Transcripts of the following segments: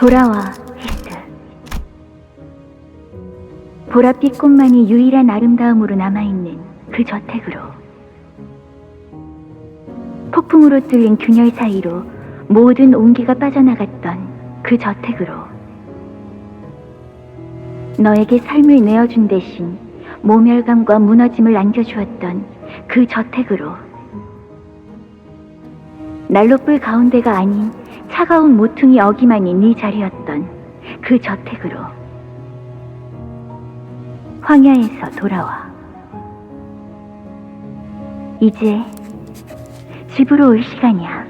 돌아와, 히스. 보랏빛 꽃만이 유일한 아름다움으로 남아있는 그 저택으로. 폭풍으로 뚫린 균열 사이로 모든 온기가 빠져나갔던 그 저택으로. 너에게 삶을 내어준 대신 모멸감과 무너짐을 안겨주었던 그 저택으로. 난로불 가운데가 아닌 차가운 모퉁이 어기만이 네 자리였던 그 저택으로 황야에서 돌아와 이제 집으로 올 시간이야.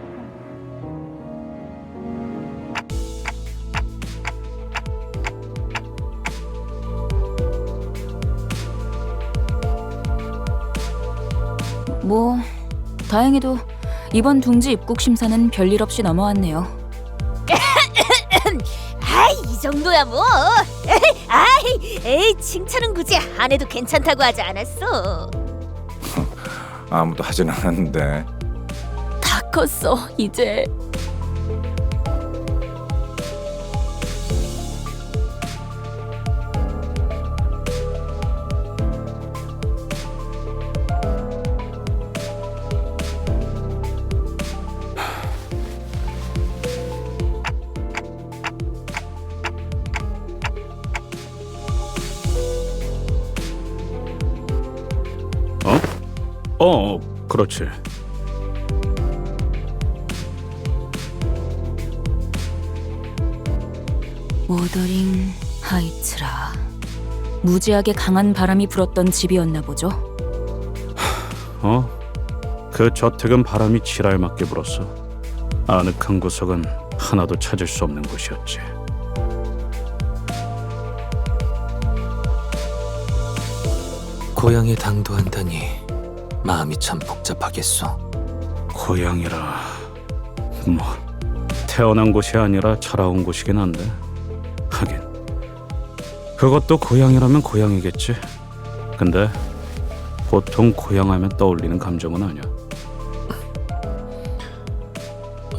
뭐 다행히도 이번 둥지 입국 심사는 별일 없이 넘어왔네요. 아이 이 정도야 뭐. 아이 에이 칭찬은 굳이 안 해도 괜찮다고 하지 않았어. 아무도 하진 않았는데 다 컸어 이제. 그렇지. 모더링 하이츠라. 무지하게 강한 바람이 불었던 집이었나 보죠. 어? 그 저택은 바람이 지랄 맞게 불었어. 아늑한 구석은 하나도 찾을 수 없는 곳이었지. 고향에 당도한다니 마음이 참 복잡하겠소. 고향이라 뭐 태어난 곳이 아니라 자라온 곳이긴 한데 하긴 그것도 고향이라면 고향이겠지. 근데 보통 고향하면 떠올리는 감정은 아니야.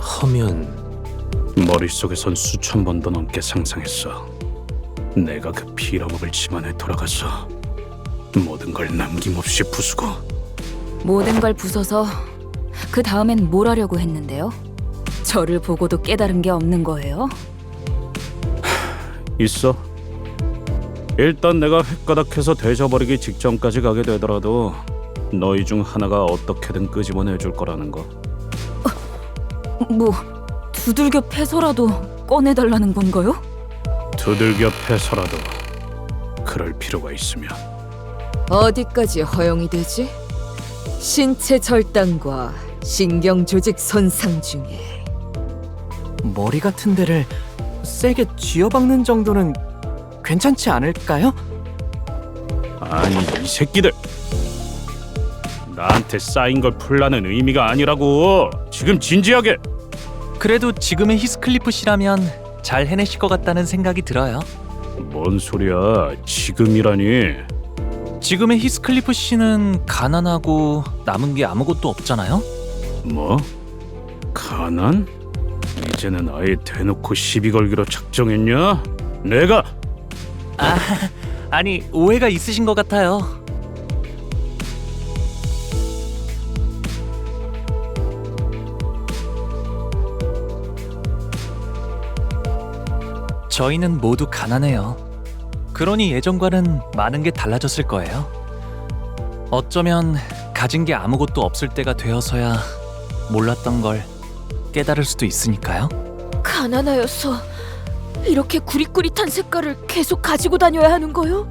허면 머릿속에선 수천 번도 넘게 상상했어. 내가 그 빌어먹을 집안에 돌아가서 모든 걸 남김없이 부수고 모든 걸 부숴서 그 다음엔 뭘 하려고 했는데요? 저를 보고도 깨달은 게 없는 거예요? 있어. 일단 내가 획가닥해서 되져버리기 직전까지 가게 되더라도 너희 중 하나가 어떻게든 끄집어내 줄 거라는 거. 뭐 두들겨 패서라도 꺼내달라는 건가요? 두들겨 패서라도 그럴 필요가 있으면 어디까지 허용이 되지? 신체 절단과 신경 조직 손상 중에 머리 같은 데를 세게 쥐어박는 정도는 괜찮지 않을까요? 아니 이 새끼들. 나한테 쌓인 걸 풀라는 의미가 아니라고. 지금 진지하게. 그래도 지금의 히스클리프 씨라면 잘 해내실 것 같다는 생각이 들어요. 뭔 소리야. 지금이라니 지금의 히스클리프 씨는 가난하고 남은 게 아무것도 없잖아요. 뭐 가난 이제는 아예 대놓고 시비 걸기로 작정했냐 내가 아, 아니 오해가 있으신 것 같아요. 저희는 모두 가난해요. 그러니 예전과는 많은 게 달라졌을 거예요. 어쩌면 가진 게 아무것도 없을 때가 되어서야 몰랐던 걸 깨달을 수도 있으니까요. 가난하여서 이렇게 구릿구릿한 색깔을 계속 가지고 다녀야 하는 거요?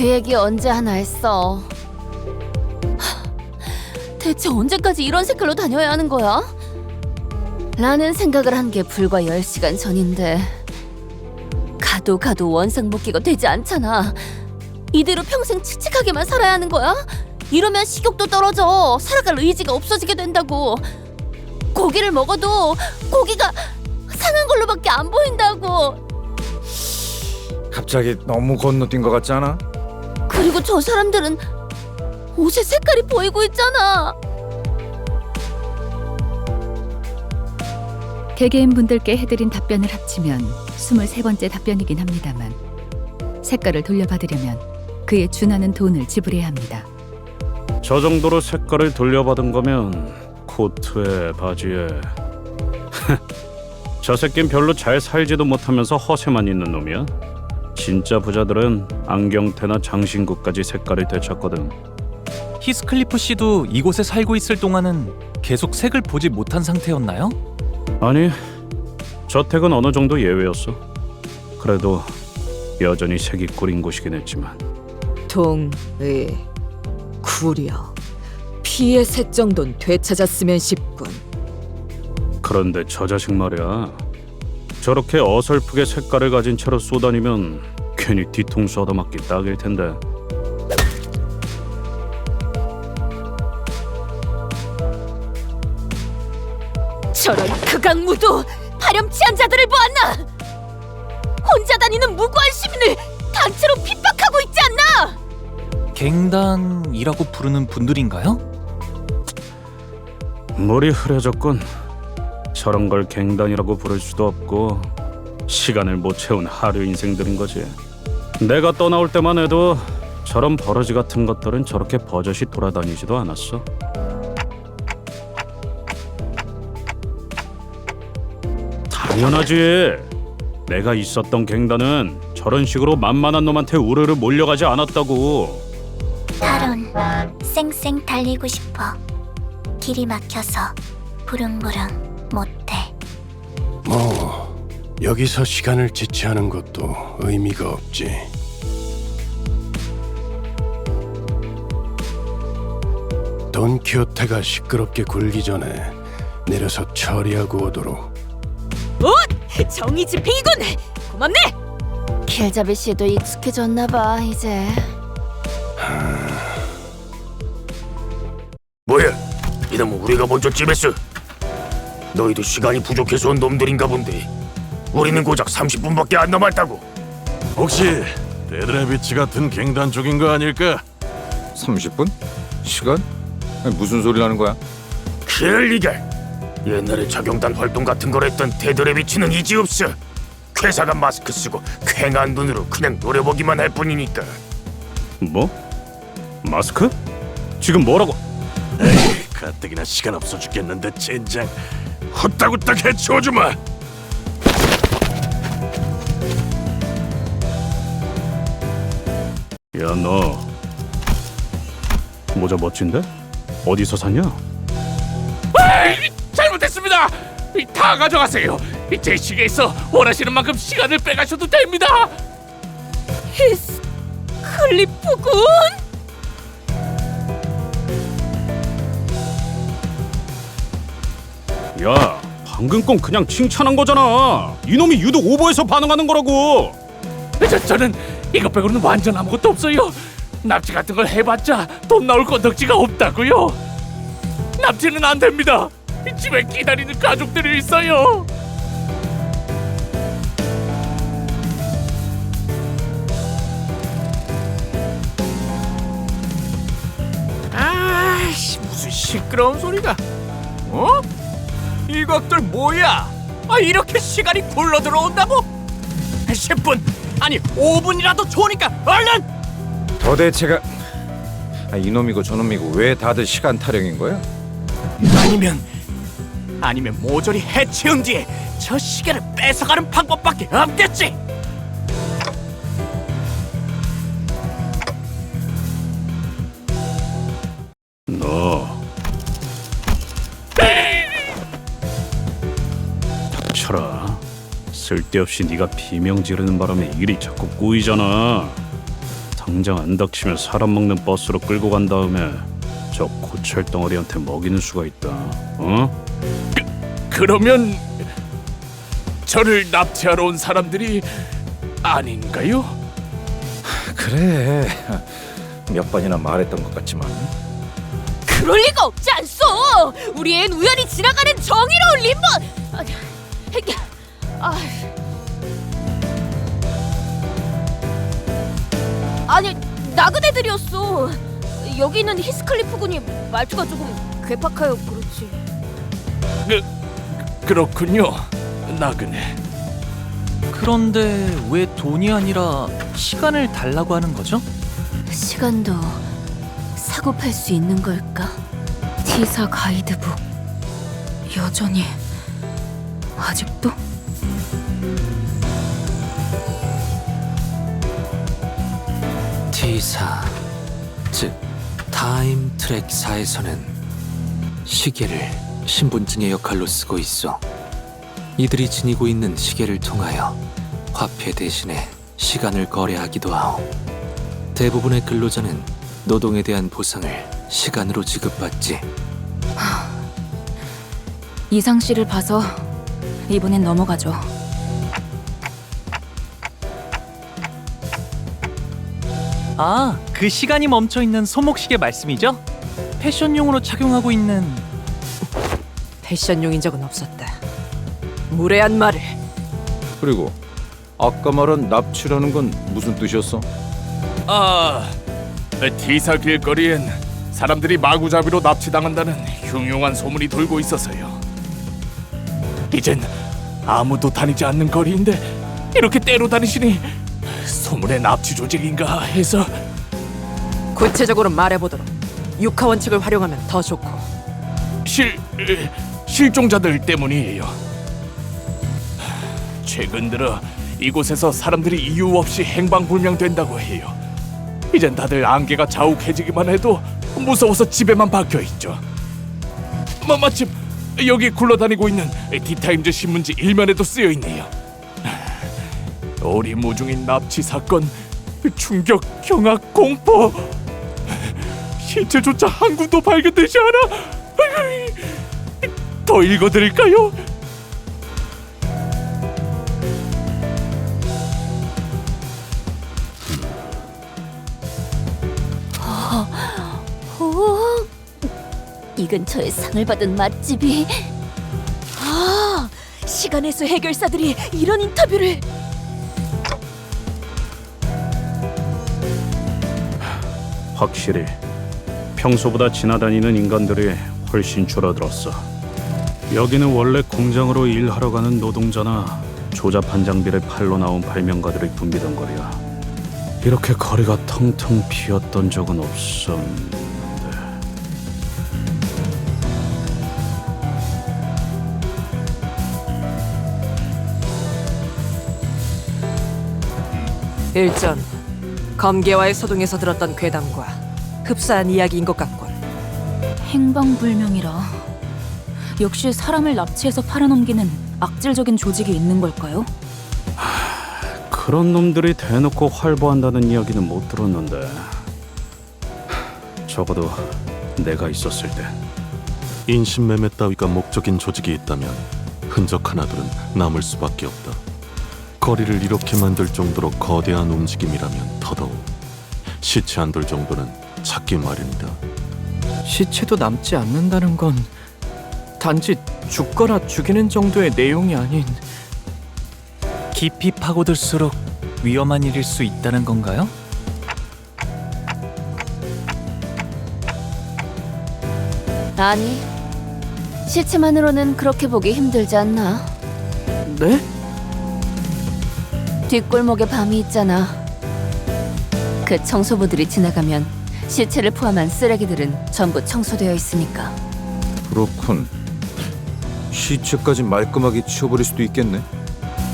그 얘기 언제 하나 했어. 대체 언제까지 이런 색깔로 다녀야 하는 거야? 라는 생각을 한 게 불과 10시간 전인데 가도 가도 원상복귀가 되지 않잖아. 이대로 평생 칙칙하게만 살아야 하는 거야? 이러면 식욕도 떨어져. 살아갈 의지가 없어지게 된다고. 고기를 먹어도 고기가 상한 걸로밖에 안 보인다고. 갑자기 너무 건너뛴 것 같지 않아? 그리고 저 사람들은 옷의 색깔이 보이고 있잖아. 개개인 분들께 해드린 답변을 합치면 23번째 답변이긴 합니다만 색깔을 돌려받으려면 그에 준하는 돈을 지불해야 합니다. 저 정도로 색깔을 돌려받은 거면 코트에 바지에 저 새낀 별로 잘 살지도 못하면서 허세만 있는 놈이야. 진짜 부자들은 안경테나 장신구까지 색깔을 되찾거든. 히스클리프 씨도 이곳에 살고 있을 동안은 계속 색을 보지 못한 상태였나요? 아니, 저택은 어느 정도 예외였어. 그래도 여전히 색이 꾸린 곳이긴 했지만 동, 의, 구려. 피의 색 정도는 되찾았으면 싶군. 그런데 저 자식 말이야. 저렇게 어설프게 색깔을 가진 채로 쏘다니면 괜히 뒤통수 얻어맞기 딱일 텐데. 저런 극악무도 파렴치한 자들을 보았나? 혼자 다니는 무고한 시민을 단체로 핍박하고 있지 않나? 갱단이라고 부르는 분들인가요? 물이 흐려졌군. 저런 걸 갱단이라고 부를 수도 없고 시간을 못 채운 하루 인생들인 거지. 내가 떠나올 때만 해도 저런 버러지 같은 것들은 저렇게 버젓이 돌아다니지도 않았어. 당연하지. 내가 있었던 갱단은 저런 식으로 만만한 놈한테 우르르 몰려가지 않았다고. 타론 쌩쌩 달리고 싶어 길이 막혀서 부릉부릉 못해 뭐 여기서 시간을 지체하는 것도 의미가 없지. 돈키호테가 시끄럽게 굴기 전에 내려서 처리하고 오도록. 정의 집행이군. 고맙네. 킬자비 씨도 익숙해졌나 봐 이제. 뭐야? 이놈은 우리가 먼저 찜했어. 너희도 시간이 부족해서 온 놈들인가 본데. 우리는 고작 30분밖에 안 남았다고. 혹시 데드레비치 같은 갱단 쪽인 거 아닐까? 30분? 시간? 무슨 소리 하는 거야? 그럴 리가. 옛날에 작용단 활동 같은 걸 했던 데드레비치는 이지 없어. 쾌사가 마스크 쓰고 쾌한 눈으로 그냥 노려보기만 할 뿐이니까. 뭐? 마스크? 지금 뭐라고? 에이, 가뜩이나 시간 없어 죽겠는데 젠장. 후딱후딱 해치워주마. 야 너 모자 멋진데? 어디서 샀냐? 잘못했습니다. 다 가져가세요. 제 시계에서 원하시는 만큼 시간을 빼가셔도 됩니다. 히스 클리프군. 야 방금 건 그냥 칭찬한 거잖아 이놈이 유독 오버해서 반응하는 거라고 저, 저는 이것 빼고는 완전 아무것도 없어요. 납치 같은 걸 해봤자 돈 나올 건덕지가 없다고요. 납치는 안 됩니다. 집에 기다리는 가족들이 있어요. 아씨 무슨 시끄러운 소리가? 어? 이것들 뭐야? 아 이렇게 시간이 굴러 들어온다고? 10분 아니 5분이라도 좋으니까 얼른 도대체가 아, 이놈이고 저놈이고 왜 다들 시간 타령인 거야? 아니면 아니면 모조리 해치운 뒤에 저 시계를 뺏어가는 방법밖에 없겠지. 너 닥쳐라 쓸데없이 네가 비명 지르는 바람에 일이 자꾸 꼬이잖아 당장 안 닥치면 사람 먹는 버스로 끌고 간 다음에 저 고철 덩어리한테 먹이는 수가 있다 어? 그러면 저를 납치하러 온 사람들이 아닌가요? 그래 몇 번이나 말했던 것 같지만 그럴 리가 없지 않소. 우리 앤 우연히 지나가는 정의로운 림보. 아, 아, 작은 애들이었어. 여기는 히스클리프 군이 말투가 조금 괴팍하여 그렇지. 그렇군요. 나그네. 그런데 왜 돈이 아니라 시간을 달라고 하는 거죠? 시간도 사고 팔 수 있는 걸까? T사 가이드북 여전히 아직도? T사, 즉 타임 트랙사에서는 시계를 신분증의 역할로 쓰고 있어. 이들이 지니고 있는 시계를 통하여 화폐 대신에 시간을 거래하기도 하오. 대부분의 근로자는 노동에 대한 보상을 시간으로 지급받지. 이상 씨를 봐서 이번엔 넘어가죠. 아, 그 시간이 멈춰 있는 손목시계 말씀이죠? 패션용으로 착용하고 있는 패션용인 적은 없었다. 무례한 말을. 그리고 아까 말한 납치라는 건 무슨 뜻이었어? 아, T사 길거리엔 사람들이 마구잡이로 납치당한다는 흉흉한 소문이 돌고 있어서요. 이젠 아무도 다니지 않는 거리인데 이렇게 때로 다니시니 소문의 납치 조직인가 해서 구체적으로 말해보도록. 육하 원칙을 활용하면 더 좋고. 실 에, 실종자들 때문이에요. 최근 들어 이곳에서 사람들이 이유 없이 행방불명된다고 해요. 이젠 다들 안개가 자욱해지기만 해도 무서워서 집에만 박혀 있죠. 마, 마침 여기 굴러다니고 있는 디타임즈 신문지 일면에도 쓰여 있네요. 오리무중인 납치 사건, 충격, 경악, 공포. 실체조차 한 군도 발견되지 않아. 더 읽어드릴까요? 오, 이 근처에 상을 받은 맛집이 아, 시간에서 해결사들이 이런 인터뷰를. 확실히 평소보다 지나다니는 인간들이 훨씬 줄어들었어. 여기는 원래 공장으로 일하러 가는 노동자나 조잡한 장비를 팔러 나온 발명가들이 붐비던 거리야. 이렇게 거리가 텅텅 비었던 적은 없었는데. 일전 검계와의 소동에서 들었던 괴담과 흡사한 이야기인 것 같군. 행방불명이라 역시 사람을 납치해서 팔아넘기는 악질적인 조직이 있는 걸까요? 그런 놈들이 대놓고 활보한다는 이야기는 못 들었는데 적어도 내가 있었을 때 인신매매 따위가 목적인 조직이 있다면 흔적 하나들은 남을 수밖에 없다. 거리를 이렇게 만들 정도로 거대한 움직임이라면 더더욱 시체 한돌 정도는 찾기 마련이다. 시체도 남지 않는다는 건 단지 죽거나 죽이는 정도의 내용이 아닌 깊이 파고들수록 위험한 일일 수 있다는 건가요? 아니 시체만으로는 그렇게 보기 힘들지 않나? 네? 뒷골목에 밤이 있잖아. 그 청소부들이 지나가면 시체를 포함한 쓰레기들은 전부 청소되어 있으니까. 그렇군. 시체까지 말끔하게 치워버릴 수도 있겠네.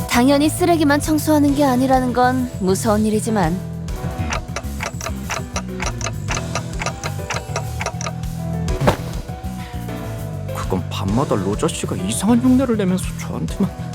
당연히 쓰레기만 청소하는 게 아니라는 건 무서운 일이지만 그건 밤마다 로저 씨가 이상한 흉내를 내면서 저한테만